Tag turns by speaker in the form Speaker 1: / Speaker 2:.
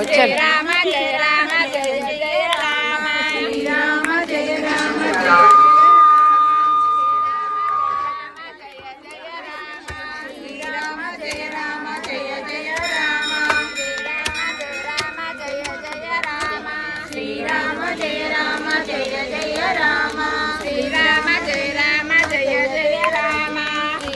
Speaker 1: వచ్చాను.